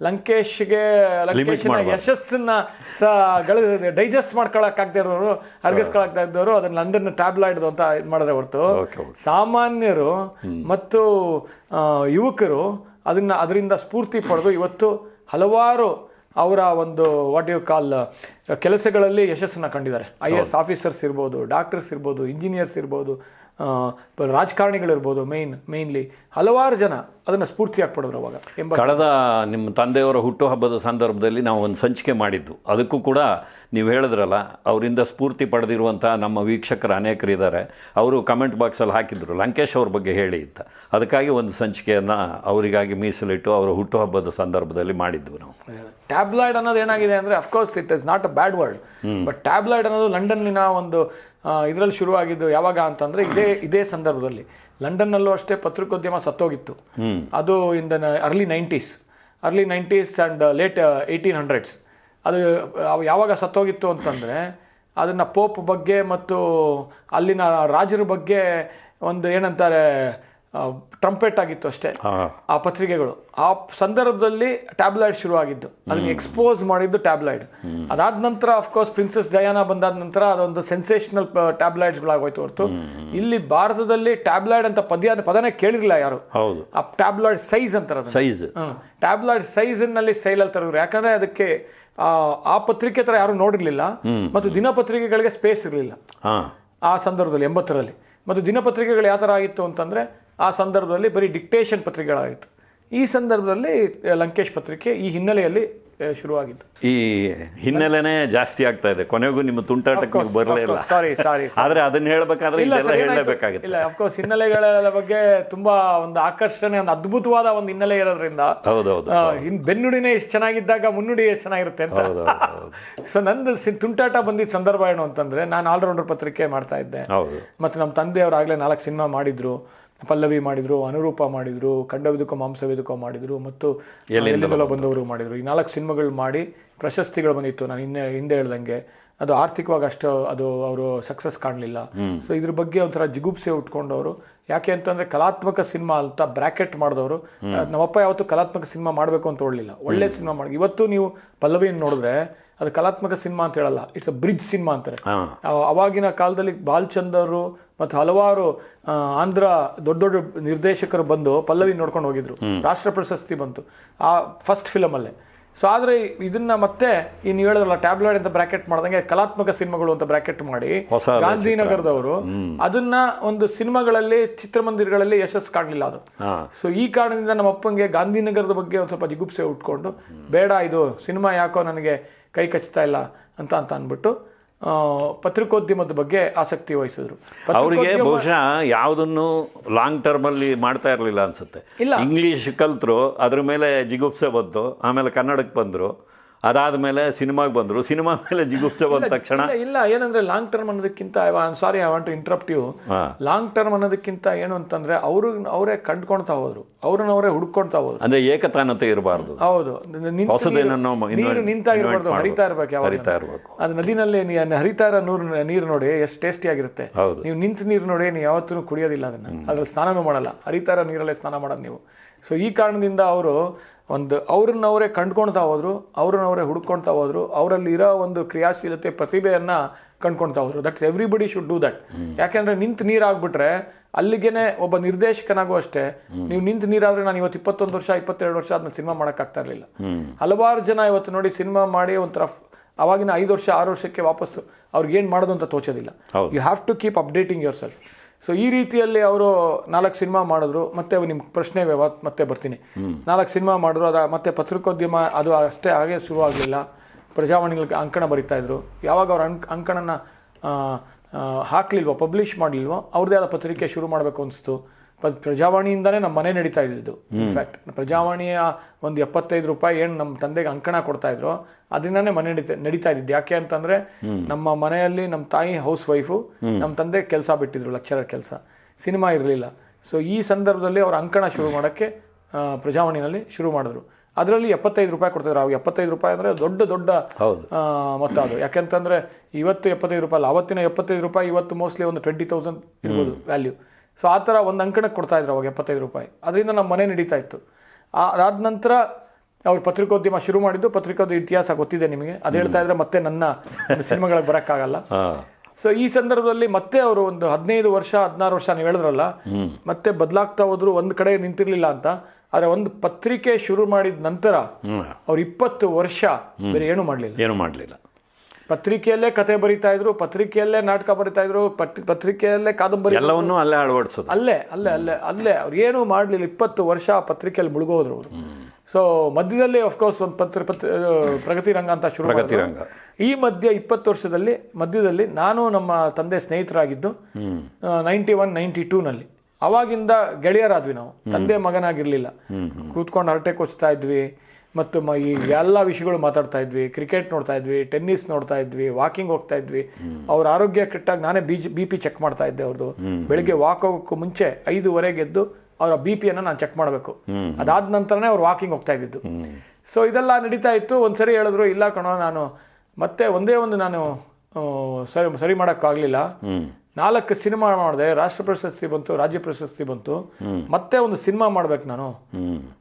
ಲಂಕೇಶ್ಗೆ ಲಂಕೇಶನ ಯಶಸ್ಸನ್ನ ಡೈಜೆಸ್ಟ್ ಮಾಡ್ಕೊಳಕ್ಕಾಗದೇ ಇರೋರು ಅರ್ಗಿಸ್ಕೊಳಕ್ತಾ ಇದ್ದವರು ಅದನ್ನ ಲಂಡನ್ ಟ್ಯಾಬ್ಲಾಯ್ಡ್ ಅಂತ ಇದು ಮಾಡಿದ್ರೆ ಹೊರತು. ಸಾಮಾನ್ಯರು ಮತ್ತು ಯುವಕರು ಅದನ್ನ ಅದರಿಂದ ಸ್ಫೂರ್ತಿ ಪಡೆದು ಇವತ್ತು ಹಲವಾರು ಅವರ ಒಂದು ವಾಟ್ ಯು ಕಾಲ್ ಕೆಲಸಗಳಲ್ಲಿ ಯಶಸ್ಸನ್ನು ಕಂಡಿದ್ದಾರೆ. ಐ ಎಸ್ ಆಫೀಸರ್ಸ್ ಇರ್ಬೋದು ಡಾಕ್ಟರ್ಸ್ ಇರ್ಬೋದು ಇಂಜಿನಿಯರ್ಸ್ ಇರ್ಬೋದು ರಾಜಕಾರಣಿಗಳಿರ್ಬೋದು ಮೇನ್ ಮೇನ್ಲಿ ಹಲವಾರು ಜನ ಅದನ್ನು ಸ್ಫೂರ್ತಿಯಾಗಿ ಪಡೆದ್ರು ಅವಾಗ ಎಂಬ ಕಳೆದ ನಿಮ್ಮ ತಂದೆಯವರ ಹುಟ್ಟುಹಬ್ಬದ ಸಂದರ್ಭದಲ್ಲಿ ನಾವು ಒಂದು ಸಂಚಿಕೆ ಮಾಡಿದ್ದು. ಅದಕ್ಕೂ ಕೂಡ ನೀವು ಹೇಳಿದ್ರಲ್ಲ ಅವರಿಂದ ಸ್ಫೂರ್ತಿ ಪಡೆದಿರುವಂಥ ನಮ್ಮ ವೀಕ್ಷಕರು ಅನೇಕರಿದ್ದಾರೆ ಅವರು ಕಮೆಂಟ್ ಬಾಕ್ಸಲ್ಲಿ ಹಾಕಿದ್ರು ಲಂಕೇಶ್ ಅವ್ರ ಬಗ್ಗೆ ಹೇಳಿ ಅಂತ. ಅದಕ್ಕಾಗಿ ಒಂದು ಸಂಚಿಕೆಯನ್ನು ಅವರಿಗಾಗಿ ಮೀಸಲಿಟ್ಟು ಅವರ ಹುಟ್ಟುಹಬ್ಬದ ಸಂದರ್ಭದಲ್ಲಿ ಮಾಡಿದ್ದು ನಾವು. ಟ್ಯಾಬ್ಲಾಯ್ಡ್ ಅನ್ನೋದು ಏನಾಗಿದೆ ಅಂದರೆ of course it is not a bad word but tabloid ಅನ್ನೋದು ಲಂಡನ್ನಿನ ಒಂದು ಇದರಲ್ಲಿ ಶುರುವಾಗಿದ್ದು ಯಾವಾಗ ಅಂತಂದರೆ ಇದೇ ಇದೇ ಸಂದರ್ಭದಲ್ಲಿ. ಲಂಡನ್ನಲ್ಲೂ ಅಷ್ಟೇ ಪತ್ರಿಕೋದ್ಯಮ ಸತ್ತೋಗಿತ್ತು. ಅದು in the early nineties early nineties and late eighteen hundreds ಅದು ಅವ್ ಯಾವಾಗ ಸತ್ತೋಗಿತ್ತು ಅಂತಂದರೆ ಅದನ್ನು ಪೋಪ್ ಬಗ್ಗೆ ಮತ್ತು ಅಲ್ಲಿನ ರಾಜರ ಬಗ್ಗೆ ಒಂದು ಏನಂತಾರೆ ಟ್ರಂಪೆಟ್ ಆಗಿತ್ತು ಅಷ್ಟೇ. ಆ ಪತ್ರಿಕೆಗಳು. ಆ ಸಂದರ್ಭದಲ್ಲಿ ಟ್ಯಾಬ್ಲಾಯ್ಡ್ ಶುರುವಾಗಿದ್ದು. ಅದನ್ನು ಎಕ್ಸ್ಪೋಸ್ ಮಾಡಿದ್ದು ಟ್ಯಾಬ್ಲಾಯ್ಡ್ ಅದಾದ ನಂತರ ಅಫ್ಕೋರ್ಸ್ ಪ್ರಿನ್ಸೆಸ್ ಡಯಾನ ಬಂದಾದ ನಂತರ ಅದೊಂದು ಸೆನ್ಸೇಷನಲ್ ಟ್ಯಾಬ್ಲಾಯ್ಡ್ಸ್ಗಳಾಗೋಯ್ತು ಹೊರತು. ಇಲ್ಲಿ ಭಾರತದಲ್ಲಿ ಟ್ಯಾಬ್ಲಾಯ್ಡ್ ಅಂತ ಪದ್ಯ ಪದನೇ ಕೇಳಿರಲಿಲ್ಲ ಯಾರು. ಹೌದು. ಆ ಟ್ಯಾಬ್ಲಾಯ್ಡ್ ಸೈಜ್ ಅಂತಾರೆ. ಸೈಜ್. ಟ್ಯಾಬ್ಲಾಯ್ಡ್ ಸೈಜ್ನಲ್ಲಿ ಸ್ಟೈಲಲ್ಲಿ ತರೋರು. ಯಾಕಂದ್ರೆ ಅದಕ್ಕೆ ಆ, ಆ ಪತ್ರಿಕೆ ತರ ಯಾರು ನೋಡಿರ್ಲಿಲ್ಲ. ಮತ್ತು ದಿನಪತ್ರಿಕೆಗಳಿಗೆ ಸ್ಪೇಸ್ ಇರಲಿಲ್ಲ. ಆ ಸಂದರ್ಭದಲ್ಲಿ ಎಂಬತ್ತರಲ್ಲಿ. ಮತ್ತು ದಿನಪತ್ರಿಕೆಗಳು ಯಾವ ಥರ ಆಗಿತ್ತು ಅಂತಂದರೆ ಆ ಸಂದರ್ಭದಲ್ಲಿ ಬರೀ ಡಿಕ್ಟೇಷನ್ ಪತ್ರಿಕೆಗಳಾಗಿತ್ತು. ಈ ಸಂದರ್ಭದಲ್ಲಿ ಲಂಕೇಶ್ ಪತ್ರಿಕೆ ಈ ಹಿನ್ನೆಲೆಯಲ್ಲಿ ಶುರುವಾಗಿತ್ತು. ಶುರುವಾಗಿದ್ದು ಈ ಹಿನ್ನೆಲೆನೇ ಜಾಸ್ತಿ ಆಗ್ತಾ ಇದೆ. ಕೊನೆಗೂ ನಿಮ್ಮ ತುಂಟಾಟಕ್ಕೆ ಬರಲೇ ಇಲ್ಲ. ಸಾರಿ ಸಾರಿ ಆದರೆ ಅದನ್ನ ಹೇಳಬೇಕಾದ್ರೆ ಇಲ್ಲ ಇದೆಲ್ಲ ಹೇಳಬೇಕಾಗುತ್ತೆ. ಇಲ್ಲ ಅಫ್ಕೋರ್ಸ್ ಹಿನ್ನೆಲೆಗಳ ಬಗ್ಗೆ ತುಂಬಾ ಒಂದು ಆಕರ್ಷಣೆ ಒಂದು ಅದ್ಭುತವಾದ ಒಂದು ಹಿನ್ನೆಲೆ ಇರೋದ್ರಿಂದ ಹೌದೌದು ಬೆನ್ನುಡಿನೇ ಎಷ್ಟು ಚೆನ್ನಾಗಿದ್ದಾಗ ಮುನ್ನುಡಿ ಎಷ್ಟು ಚೆನ್ನಾಗಿರುತ್ತೆ ಅಂತ. ಸೊ ನಂದು ತುಂಟಾಟ ಬಂದಿದ್ದ ಸಂದರ್ಭ ಏನು ಅಂತಂದ್ರೆ ನಾನು ಆಲ್ರೌಂಡರ್ ಪತ್ರಿಕೆ ಮಾಡ್ತಾ ಇದ್ದೆ. ಮತ್ತೆ ಮತ್ತು ನಮ್ಮ ತಂದೆಯವರು ಆಗಲೇ ನಾಲ್ಕು ಸಿನಿಮಾ ಮಾಡಿದ್ರು. ಪಲ್ಲವಿ ಮಾಡಿದ್ರು ಅನುರೂಪ ಮಾಡಿದ್ರು ಮಾಂಸ ಮಾಂಸವಿದುಕೋ ಮಾಡಿದ್ರು ಮತ್ತು ಎಲ್ಲಿಂದಲೋ ಬಂದವರು ಮಾಡಿದ್ರು. ಈ ನಾಲ್ಕು ಸಿನಿಮಾಗಳು ಮಾಡಿ ಪ್ರಶಸ್ತಿಗಳು ಬಂದಿತ್ತು. ನಾನು ಹಿಂದೆ ಹಿಂದೆ ಹೇಳ್ದಂಗೆ ಅದು ಆರ್ಥಿಕವಾಗಿ ಅಷ್ಟು ಅದು ಅವರು ಸಕ್ಸಸ್ ಕಾಣಲಿಲ್ಲ. ಸೊ ಇದ್ರ ಬಗ್ಗೆ ಒಂಥರ ಜಿಗುಪ್ಸೆ ಉಟ್ಕೊಂಡವರು. ಯಾಕೆ ಅಂತಂದ್ರೆ ಕಲಾತ್ಮಕ ಸಿನಿಮಾ ಅಂತ ಬ್ರಾಕೆಟ್ ಮಾಡಿದವರು. ನಮ್ಮಪ್ಪ ಯಾವತ್ತು ಕಲಾತ್ಮಕ ಸಿನಿಮಾ ಮಾಡಬೇಕು ಅಂತ ಹೇಳಲಿಲ್ಲ ಒಳ್ಳೆ ಸಿನಿಮಾ ಮಾಡಿ ಇವತ್ತು ನೀವು ಪಲ್ಲವಿಯನ್ನು ನೋಡಿದ್ರೆ ಅದು ಕಲಾತ್ಮಕ ಸಿನಿಮಾ ಅಂತ ಹೇಳಲ್ಲ ಇಟ್ಸ್ ಅ ಬ್ರಿಡ್ಜ್ ಸಿನಿಮಾ ಅಂತಾರೆ. ಅವಾಗಿನ ಕಾಲದಲ್ಲಿ ಬಾಲ್ಚಂದರು ಮತ್ತು ಹಲವಾರು ಆ, ಆಂಧ್ರ ದೊಡ್ಡ ದೊಡ್ಡ ನಿರ್ದೇಶಕರು ಬಂದು ಪಲ್ಲವಿ ನೋಡ್ಕೊಂಡು ಹೋಗಿದ್ರು. ರಾಷ್ಟ್ರ ಪ್ರಶಸ್ತಿ ಬಂತು. ಆ ಫಸ್ಟ್ ಫಿಲಮಲ್ಲೇ ಸೊ ಆದರೆ ಇದನ್ನ ಮತ್ತೆ ಇನ್ನು ಹೇಳೋದಲ್ಲ ಹೇಳಿದ್ರಲ್ಲ ಟ್ಯಾಬ್ಲೆಟ್ ಅಂತ ಬ್ರಾಕೆಟ್ ಮಾಡ್ದಂಗೆ ಕಲಾತ್ಮಕ ಸಿನಿಮಾಗಳು ಅಂತ ಬ್ರಾಕೆಟ್ ಮಾಡಿ ಗಾಂಧಿನಗರದವರು. ಅದನ್ನ ಒಂದು ಸಿನಿಮಾಗಳಲ್ಲಿ ಚಿತ್ರಮಂದಿರಗಳಲ್ಲಿ ಯಶಸ್ಸು ಕಾಣಲಿಲ್ಲ ಅದು. ಸೊ ಈ ಕಾರಣದಿಂದ ನಮ್ಮ ಅಪ್ಪಂಗೆ ಗಾಂಧಿನಗರದ ಬಗ್ಗೆ ಒಂದು ಸ್ವಲ್ಪ ಜಿಗುಪ್ಸೆ ಉಟ್ಕೊಂಡು ಬೇಡ ಇದು ಸಿನಿಮಾ ಯಾಕೋ ನನಗೆ ಕೈ ಕಚ್ತಾ ಇಲ್ಲ ಅಂತ ಅಂತ ಅಂದ್ಬಿಟ್ಟು ಪತ್ರಿಕೋದ್ಯಮದ ಬಗ್ಗೆ ಆಸಕ್ತಿ ವಹಿಸಿದ್ರು. ಅವರಿಗೆ ಬಹುಶಃ ಯಾವುದನ್ನು ಲಾಂಗ್ ಟರ್ಮ್ ಅಲ್ಲಿ ಮಾಡ್ತಾ ಇರಲಿಲ್ಲ ಅನ್ಸುತ್ತೆ. ಇಲ್ಲ. ಇಂಗ್ಲಿಷ್ ಕಲ್ತರು ಅದ್ರ ಮೇಲೆ ಜಿಗುಪ್ಸೆ ಬಂತು ಆಮೇಲೆ ಕನ್ನಡಕ್ಕೆ ಬಂದರು. ಅದಾದ್ಮೇಲೆ ಸಿನಿಮಾಗೆ ಬಂದರು. ಸಿನಿಮಾ ಮೇಲೆ ಜಿಗುಪ್ಸೆ ಬಂದ ತಕ್ಷಣ ಇಲ್ಲ ಏನಂದ್ರೆ ಲಾಂಗ್ ಟರ್ಮ್ ಅನ್ನೋದಕ್ಕಿಂತ sorry I want to interrupt you long term ಅನ್ನೋದಕ್ಕಿಂತ ಏನು ಅಂತಂದ್ರೆ ಅವ್ರು ಅವರೇ ಕಂಡ್ಕೊಳ್ತಾ ಹೋದ್ರು. ಅವ್ರನ್ನ ಅವರೇ ಹುಡ್ಕೊಳ್ತಾ ಹೋದ್ರು. ಅಂದ್ರೆ ಏಕತಾನತೆ ಇರಬಾರ್ದು. ಹೌದು. ನೀರು ನಿಂತಾಗಿರಬಾರ್ದು ಹರಿತಾ ಇರಬೇಕು ಯಾವ ಹರಿತಾ ಇರಬೇಕು. ಅದು ನದಿನಲ್ಲಿ ಹರಿತಾ ಇರೋ ನೂರು ನೀರು ನೋಡಿ ಎಷ್ಟು ಟೇಸ್ಟಿ ಆಗಿರುತ್ತೆ. ನೀವು ನಿಂತ ನೀರು ನೋಡಿ ನೀವು ಯಾವತ್ತೂ ಕುಡಿಯೋದಿಲ್ಲ ಅದನ್ನ. ಅದ್ರಲ್ಲಿ ಸ್ನಾನನೂ ಮಾಡಲ್ಲ. ಹರಿತಾ ಇರೋ ನೀರಲ್ಲೇ ಸ್ನಾನ ಮಾಡೋದು ನೀವು. ಸೊ ಈ ಕಾರಣದಿಂದ ಅವರು ಒಂದು ಅವ್ರನ್ನ ಅವರೇ ಕಂಡ್ಕೊಳ್ತಾ ಹೋದ್ರು ಅವ್ರನ್ನ ಅವರೇ ಹುಡ್ಕೊಳ್ತಾ ಹೋದ್ರು ಅವರಲ್ಲಿ ಇರೋ ಒಂದು ಕ್ರಿಯಾಶೀಲತೆ ಪ್ರತಿಭೆಯನ್ನ ಕಂಡ್ಕೊಳ್ತಾ ಹೋದ್ರು. That's everybody should do that ಯಾಕೆಂದ್ರೆ ನಿಂತ ನೀರಾಗ್ಬಿಟ್ರೆ ಅಲ್ಲಿಗೆನೆ ಒಬ್ಬ ನಿರ್ದೇಶಕನಾಗೂ ಅಷ್ಟೇ. ನೀವು ನಿಂತು ನೀರಾದ್ರೆ ನಾನು ಇವತ್ತು ಇಪ್ಪತ್ತೊಂದು ವರ್ಷ ಇಪ್ಪತ್ತೆರಡು ವರ್ಷ ಆದ್ಮೇಲೆ ಸಿನಿಮಾ ಮಾಡೋಕ್ಕಾಗ್ತಾ ಇರಲಿಲ್ಲ. ಹಲವಾರು ಜನ ಇವತ್ತು ನೋಡಿ ಸಿನಿಮಾ ಮಾಡಿ ಒಂಥರ ಅವಾಗಿನ ಐದು ವರ್ಷ ಆರು ವರ್ಷಕ್ಕೆ ವಾಪಸ್ಸು ಅವ್ರಿಗೆ ಏನು ಮಾಡೋದು ಅಂತ ತೋಚೋದಿಲ್ಲ. You have to keep updating yourself so ಈ ರೀತಿಯಲ್ಲಿ ಅವರು ನಾಲ್ಕು ಸಿನಿಮಾ ಮಾಡಿದ್ರು. ಮತ್ತೆ ನಿಮ್ಮ ಪ್ರಶ್ನೆ ಮತ್ತೆ ಬರ್ತೀನಿ. ನಾಲ್ಕು ಸಿನಿಮಾ ಮಾಡಿದ್ರು. ಅದ ಮತ್ತೆ ಪತ್ರಿಕೋದ್ಯಮ ಅದು ಅಷ್ಟೇ ಹಾಗೆ ಶುರುವಾಗಲಿಲ್ಲ ಪ್ರಜಾವಾಣಿಗಳಿಗೆ ಅಂಕಣ ಬರಿತಾ ಇದ್ರು. ಯಾವಾಗ ಅವ್ರ ಅಂಕ್ ಅಂಕಣನ ಹಾಕ್ಲಿಲ್ವೋ ಪಬ್ಲಿಷ್ ಮಾಡಲಿಲ್ವೋ ಅವ್ರದ್ದೇ ಆದ ಪತ್ರಿಕೆ ಶುರು ಮಾಡಬೇಕು ಅನಿಸ್ತು. ಪ್ರಜಾವಾಣಿಯಿಂದಾನೇ ನಮ್ಮ ಮನೆ ನಡೀತಾ ಇದ್ದಿದ್ದು ಇನ್ಫ್ಯಾಕ್ಟ್ ಪ್ರಜಾವಾಣಿಯ ಒಂದು ಎಪ್ಪತ್ತೈದು ರೂಪಾಯಿ ಏನು ನಮ್ಮ ತಂದೆಗೆ ಅಂಕಣ ಕೊಡ್ತಾ ಇದ್ರು ಅದರಿಂದಾನೇ ಮನೆ ನಡೀತಾ ನಡೀತಾ ಇದ್ದಿದ್ದು. ಯಾಕೆ ಅಂತಂದ್ರೆ ನಮ್ಮ ಮನೆಯಲ್ಲಿ ನಮ್ಮ ತಾಯಿ ಹೌಸ್ ವೈಫು ನಮ್ಮ ತಂದೆ ಕೆಲಸ ಬಿಟ್ಟಿದ್ರು ಲಕ್ಷರ ಕೆಲಸ. ಸಿನಿಮಾ ಇರಲಿಲ್ಲ. ಸೊ ಈ ಸಂದರ್ಭದಲ್ಲಿ ಅವ್ರ ಅಂಕಣ ಶುರು ಮಾಡೋಕ್ಕೆ ಪ್ರಜಾವಾಣಿನಲ್ಲಿ ಶುರು ಮಾಡಿದ್ರು. ಅದರಲ್ಲಿ ಎಪ್ಪತ್ತೈದು ರೂಪಾಯಿ ಕೊಡ್ತಿದ್ರು. ಅವಾಗ ಎಪ್ಪತ್ತೈದು ರೂಪಾಯಿ ಅಂದರೆ ದೊಡ್ಡ ದೊಡ್ಡ ಮೊತ್ತ ಅದು. ಯಾಕೆಂತಂದ್ರೆ ಇವತ್ತು ಎಪ್ಪತ್ತೈದು ರೂಪಾಯಿ ಅಲ್ಲ ಅವತ್ತಿನ ಎಪ್ಪತ್ತೈದು ರೂಪಾಯಿ ಇವತ್ತು ಮೋಸ್ಟ್ಲಿ ಒಂದು ಟ್ವೆಂಟಿ ತೌಸಂಡ್ ಇರ್ಬೋದು ವ್ಯಾಲ್ಯೂ ಸೊ ಆ ಥರ ಒಂದು ಅಂಕಣಕ್ಕೆ ಕೊಡ್ತಾ ಇದ್ರು ಅವಾಗ ಎಪ್ಪತ್ತೈದು ರೂಪಾಯಿ. ಅದರಿಂದ ನಮ್ಮ ಮನೆ ನಡೀತಾ ಇತ್ತು. ಆ- ಅದಾದ ನಂತರ ಅವ್ರು ಪತ್ರಿಕೋದ್ಯಮ ಶುರು ಮಾಡಿದ್ದು ಪತ್ರಿಕೋದ್ಯ ಇತಿಹಾಸ ಗೊತ್ತಿದೆ ನಿಮಗೆ. ಅದು ಹೇಳ್ತಾ ಇದ್ರೆ ಮತ್ತೆ ನನ್ನ ಸಿನಿಮಾಗಳಿಗೆ ಬರೋಕ್ಕಾಗಲ್ಲ. ಸೊ ಈ ಸಂದರ್ಭದಲ್ಲಿ ಮತ್ತೆ ಅವರು ಒಂದು ಹದಿನೈದು ವರ್ಷ ಹದಿನಾರು ವರ್ಷ ನೀವು ಹೇಳಿದ್ರಲ್ಲ ಮತ್ತೆ ಬದಲಾಗ್ತಾ ಹೋದ್ರು ಒಂದು ಕಡೆ ನಿಂತಿರ್ಲಿಲ್ಲ ಅಂತ. ಆದರೆ ಒಂದು ಪತ್ರಿಕೆ ಶುರು ಮಾಡಿದ ನಂತರ ಅವ್ರು ಇಪ್ಪತ್ತು ವರ್ಷ ಬೇರೆ ಏನು ಮಾಡಲಿಲ್ಲ. ಏನು ಮಾಡಲಿಲ್ಲ. ಪತ್ರಿಕೆಯಲ್ಲೇ ಕತೆ ಬರಿತಾ ಇದ್ರು ಪತ್ರಿಕೆಯಲ್ಲೇ ನಾಟಕ ಬರಿತಾ ಇದ್ರು ಪತ್- ಪತ್ರಿಕೆಯಲ್ಲೇ ಕಾದಂಬರಿ ಎಲ್ಲವನ್ನೂ ಅಲ್ಲೇ ಅಳವಡಿಸೋದು ಅಲ್ಲೇ ಅಲ್ಲೇ ಅಲ್ಲೇ ಅಲ್ಲೇ. ಅವ್ರು ಏನು ಮಾಡಲಿಲ್ಲ. ಇಪ್ಪತ್ತು ವರ್ಷ ಪತ್ರಿಕೆಯಲ್ಲಿ ಮುಳುಗೋದ್ರು ಅವರು. ಸೊ ಮಧ್ಯದಲ್ಲಿ ಅಫ್ಕೋರ್ಸ್ ಒಂದು ಪತ್ರ ಪತ್ರ ಪ್ರಗತಿ ರಂಗ ಅಂತ ಶುರು ಪ್ರಗತಿ ರಂಗ. ಈ ಮಧ್ಯೆ ಇಪ್ಪತ್ತು ವರ್ಷದಲ್ಲಿ ಮಧ್ಯದಲ್ಲಿ ನಾನು ನಮ್ಮ ತಂದೆ ಸ್ನೇಹಿತರಾಗಿದ್ದು ನೈಂಟಿ ಒನ್ ನೈಂಟಿ ಟೂನಲ್ಲಿ ಅವಾಗಿಂದ ಗೆಳೆಯರಾದ್ವಿ ನಾವು. ತಂದೆ ಮಗನಾಗಿರ್ಲಿಲ್ಲ. ಕೂತ್ಕೊಂಡು ಹರಟೆ ಕೊಚ್ತಾ ಇದ್ವಿ. ಮತ್ತು ಮ- ಈ ಎಲ್ಲ ವಿಷಯಗಳು ಮಾತಾಡ್ತಾ ಇದ್ವಿ. ಕ್ರಿಕೆಟ್ ನೋಡ್ತಾ ಇದ್ವಿ ಟೆನ್ನಿಸ್ ನೋಡ್ತಾ ಇದ್ವಿ ವಾಕಿಂಗ್ ಹೋಗ್ತಾ ಇದ್ವಿ. ಅವ್ರ ಆರೋಗ್ಯ ಕೆಟ್ಟಾಗ ನಾನೇ ಬಿ ಬಿ ಪಿ ಚೆಕ್ ಮಾಡ್ತಾ ಇದ್ದೆ ಅವ್ರದ್ದು ಬೆಳಿಗ್ಗೆ ವಾಕ್ ಹೋಗೋಕ್ಕೂ ಮುಂಚೆ ಐದುವರೆಗೆ ಎದ್ದು ಅವರ ಬಿ ಪಿಯನ್ನು ನಾನು ಚೆಕ್ ಮಾಡಬೇಕು. ಅದಾದ ನಂತರನೇ ಅವ್ರು ವಾಕಿಂಗ್ ಹೋಗ್ತಾ ಇದ್ದಿದ್ದು. ಸೊ ಇದೆಲ್ಲ ನಡೀತಾ ಇತ್ತು. ಒಂದ್ಸರಿ ಹೇಳಿದ್ರು ಇಲ್ಲ ಕಣೋ ನಾನು ಮತ್ತೆ ಒಂದೇ ಒಂದು ನಾನು ಸರಿ ಸರಿ ಮಾಡೋಕ್ಕಾಗಲಿಲ್ಲ. ನಾಲ್ಕು ಸಿನಿಮಾ ಮಾಡಿದೆ ರಾಷ್ಟ್ರ ಪ್ರಶಸ್ತಿ ಬಂತು ರಾಜ್ಯ ಪ್ರಶಸ್ತಿ ಬಂತು. ಮತ್ತೆ ಒಂದು ಸಿನಿಮಾ ಮಾಡ್ಬೇಕು ನಾನು.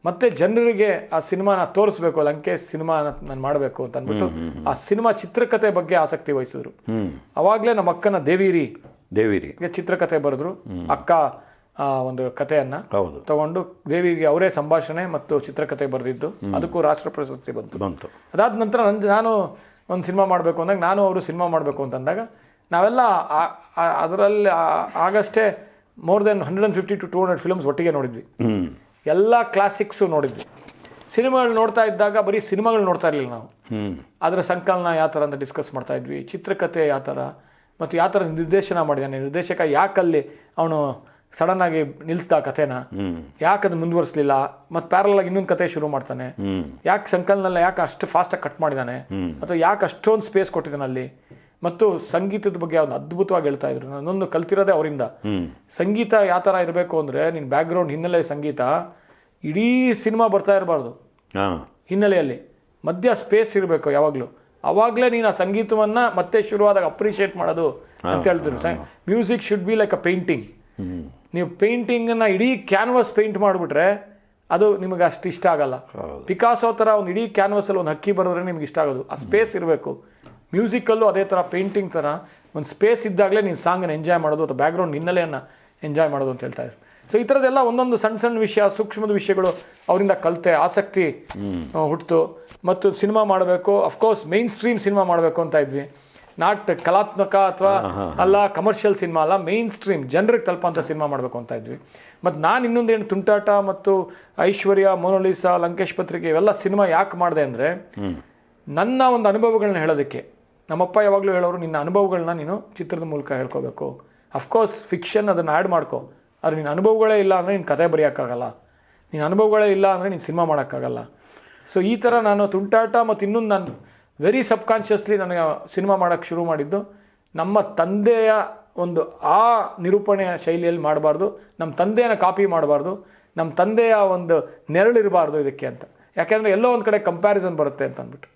ಮತ್ತೆ ಜನರಿಗೆ ಆ ಸಿನಿಮಾನ ತೋರಿಸ್ಬೇಕು ಲಂಕೇಶ್ ಸಿನಿಮಾ ನಾನು ಮಾಡಬೇಕು ಅಂತ ಅಂದ್ಬಿಟ್ಟು ಆ ಸಿನಿಮಾ ಚಿತ್ರಕಥೆ ಬಗ್ಗೆ ಆಸಕ್ತಿ ವಹಿಸಿದ್ರು. ಅವಾಗ್ಲೇ ನಮ್ಮ ಅಕ್ಕನ ದೇವಿರಿ ದೇವಿರಿ. ಚಿತ್ರಕಥೆ ಬರೆದ್ರು. ಅಕ್ಕ ಆ ಒಂದು ಕಥೆಯನ್ನ ಹೌದು. ತಗೊಂಡು ದೇವಿಗೆ ಅವರೇ ಸಂಭಾಷಣೆ ಮತ್ತು ಚಿತ್ರಕಥೆ ಬರೆದಿದ್ದು. ಅದಕ್ಕೂ ರಾಷ್ಟ್ರ ಪ್ರಶಸ್ತಿ ಬಂತು. ಬಂತು. ಅದಾದ ನಂತರ ನನ್ ನಾನು ಒಂದು ಸಿನಿಮಾ ಮಾಡಬೇಕು ಅಂದಾಗ ನಾನು ಅವರು ಸಿನಿಮಾ ಮಾಡಬೇಕು ಅಂತಂದಾಗ ನಾವೆಲ್ಲ ಅದರಲ್ಲಿ ಆಗಷ್ಟೇ more than hundred and fifty to two hundred films ಒಟ್ಟಿಗೆ ನೋಡಿದ್ವಿ. ಎಲ್ಲ ಕ್ಲಾಸಿಕ್ಸು ನೋಡಿದ್ವಿ. ಸಿನಿಮಾಗಳು ನೋಡ್ತಾ ಇದ್ದಾಗ ಬರೀ ಸಿನಿಮಾಗಳು ನೋಡ್ತಾ ಇರಲಿಲ್ಲ ನಾವು. ಅದರ ಸಂಕಲನ ಯಾವ ಥರ ಅಂತ ಡಿಸ್ಕಸ್ ಮಾಡ್ತಾ ಇದ್ವಿ. ಚಿತ್ರಕಥೆ ಯಾವ ಥರ ಮತ್ತು ಯಾವ ಥರ ನಿರ್ದೇಶನ ಮಾಡಿದ್ದಾನೆ ನಿರ್ದೇಶಕ ಯಾಕಲ್ಲಿ ಅವನು ಸಡನ್ನಾಗಿ ನಿಲ್ಲಿಸ್ದ ಕಥೆನ? ಯಾಕೆ ಅದು ಮುಂದುವರಿಸಲಿಲ್ಲ? ಮತ್ತು ಪ್ಯಾರಲ್ ಆಗಿ ಇನ್ನೊಂದು ಕತೆ ಶುರು ಮಾಡ್ತಾನೆ. ಯಾಕೆ ಸಂಕಲನ ಯಾಕೆ ಅಷ್ಟು ಫಾಸ್ಟಾಗಿ ಕಟ್ ಮಾಡಿದ್ದಾನೆ ಅಥವಾ ಯಾಕೆ ಅಷ್ಟೊಂದು ಸ್ಪೇಸ್ ಕೊಟ್ಟಿದ್ದಾನೆ ಅಲ್ಲಿ? ಮತ್ತು ಸಂಗೀತದ ಬಗ್ಗೆ ಒಂದು ಅದ್ಭುತವಾಗಿ ಹೇಳ್ತಾ ಇದ್ರು. ನಾನೊಂದು ಕಲ್ತಿರೋದೇ ಅವರಿಂದ. ಸಂಗೀತ ಯಾವ ಥರ ಇರಬೇಕು ಅಂದರೆ ನಿನ್ನ ಬ್ಯಾಕ್ಗ್ರೌಂಡ್ ಹಿನ್ನೆಲೆ ಸಂಗೀತ ಇಡೀ ಸಿನಿಮಾ ಬರ್ತಾ ಇರಬಾರ್ದು. ಹಿನ್ನೆಲೆಯಲ್ಲಿ. ಮಧ್ಯ ಸ್ಪೇಸ್ ಇರಬೇಕು ಯಾವಾಗಲೂ. ಅವಾಗಲೇ ನೀನು ಆ ಸಂಗೀತವನ್ನು ಮತ್ತೆ ಶುರುವಾದಾಗ ಅಪ್ರಿಷಿಯೇಟ್ ಮಾಡೋದು ಅಂತ ಹೇಳ್ತಿದ್ರು. Music should be like a painting ನೀವು ಪೇಂಟಿಂಗನ್ನು ಇಡೀ ಕ್ಯಾನ್ವಾಸ್ ಪೇಂಟ್ ಮಾಡಿಬಿಟ್ರೆ ಅದು ನಿಮಗೆ ಅಷ್ಟು ಇಷ್ಟ ಆಗಲ್ಲ. ಪಿಕಾಸೋ ಥರ ಒಂದು ಇಡೀ ಕ್ಯಾನ್ವಾಸಲ್ಲಿ ಒಂದು ಹಕ್ಕಿ ಬರೆದ್ರೆ ನಿಮ್ಗೆ ಇಷ್ಟ ಆಗೋದು. ಆ ಸ್ಪೇಸ್ ಇರಬೇಕು. ಮ್ಯೂಸಿಕಲ್ಲೂ ಅದೇ ಥರ ಪೇಂಟಿಂಗ್ ಥರ ಒಂದು ಸ್ಪೇಸ್ ಇದ್ದಾಗಲೇ ನೀನು ಸಾಂಗನ್ನು ಎಂಜಾಯ್ ಮಾಡೋದು ಅಥವಾ ಬ್ಯಾಕ್ಗ್ರೌಂಡ್ ಹಿನ್ನೆಲೆಯನ್ನು ಎಂಜಾಯ್ ಮಾಡೋದು ಅಂತ ಹೇಳ್ತಾ ಇದ್ದಾರೆ. ಸೊ ಈ ಥರದ್ದೆಲ್ಲ ಒಂದೊಂದು ಸಣ್ಣ ಸಣ್ಣ ವಿಷಯ ಸೂಕ್ಷ್ಮದ ವಿಷಯಗಳು ಅವರಿಂದ ಕಲಿತೆ ಆಸಕ್ತಿ ಹುಟ್ಟಿತು ಮತ್ತು ಸಿನಿಮಾ ಮಾಡಬೇಕು ಅಫ್ಕೋರ್ಸ್ ಮೈನ್ ಸ್ಟ್ರೀಮ್ ಸಿನಿಮಾ ಮಾಡಬೇಕು ಅಂತ ಇದ್ವಿ. ನಾಟ್ ಕಲಾತ್ಮಕ ಅಥವಾ ಅಲ್ಲ ಕಮರ್ಷಿಯಲ್ ಸಿನಿಮಾ ಅಲ್ಲ ಮೈನ್ ಸ್ಟ್ರೀಮ್ ಜನರಿಗೆ ತಲುಪಂಥ ಸಿನಿಮಾ ಮಾಡಬೇಕು ಅಂತ ಇದ್ವಿ. ಮತ್ತು ನಾನು ಇನ್ನೊಂದೇನು ತುಂಟಾಟ ಮತ್ತು ಐಶ್ವರ್ಯ ಮೋನೋಲಿಸಾ ಲಂಕೇಶ್ ಪತ್ರಿಕೆ ಇವೆಲ್ಲ ಸಿನಿಮಾ ಯಾಕೆ ಮಾಡಿದೆ ಅಂದರೆ ನನ್ನ ಒಂದು ಅನುಭವಗಳನ್ನ ಹೇಳೋದಕ್ಕೆ ನಮ್ಮಪ್ಪ ಯಾವಾಗಲೂ ಹೇಳೋರು, ನಿನ್ನ ಅನುಭವಗಳನ್ನ ನೀನು ಚಿತ್ರದ ಮೂಲಕ ಹೇಳ್ಕೋಬೇಕು. ಅಫ್ಕೋರ್ಸ್ ಫಿಕ್ಷನ್ ಅದನ್ನು ಆ್ಯಡ್ ಮಾಡ್ಕೋ. ಆದರೆ ನಿನ್ನ ಅನುಭವಗಳೇ ಇಲ್ಲ ಅಂದರೆ ನೀನು ಕತೆ ಬರೆಯೋಕ್ಕಾಗಲ್ಲ. ನಿನ್ನ ಅನುಭವಗಳೇ ಇಲ್ಲ ಅಂದರೆ ನೀನು ಸಿನಿಮಾ ಮಾಡೋಕ್ಕಾಗಲ್ಲ. ಸೊ ಈ ಥರ ನಾನು ತುಂಟಾಟ ಮತ್ತು ಇನ್ನೊಂದು ನಾನು ವೆರಿ ಸಬ್ಕಾನ್ಷಿಯಸ್ಲಿ ನನಗೆ ಸಿನಿಮಾ ಮಾಡೋಕ್ಕೆ ಶುರು ಮಾಡಿದ್ದು, ನಮ್ಮ ತಂದೆಯ ಒಂದು ಆ ನಿರೂಪಣೆಯ ಶೈಲಿಯಲ್ಲಿ ಮಾಡಬಾರ್ದು ನಮ್ಮ ತಂದೆಯನ್ನು ಕಾಪಿ ಮಾಡಬಾರ್ದು ನಮ್ಮ ತಂದೆಯ ಒಂದು ನೆರಳಿರಬಾರ್ದು ಇದಕ್ಕೆ ಅಂತ. ಯಾಕೆಂದರೆ ಎಲ್ಲೋ ಒಂದು ಕಡೆ ಕಂಪ್ಯಾರಿಸನ್ ಬರುತ್ತೆ ಅಂತ ಅಂದ್ಬಿಟ್ಟು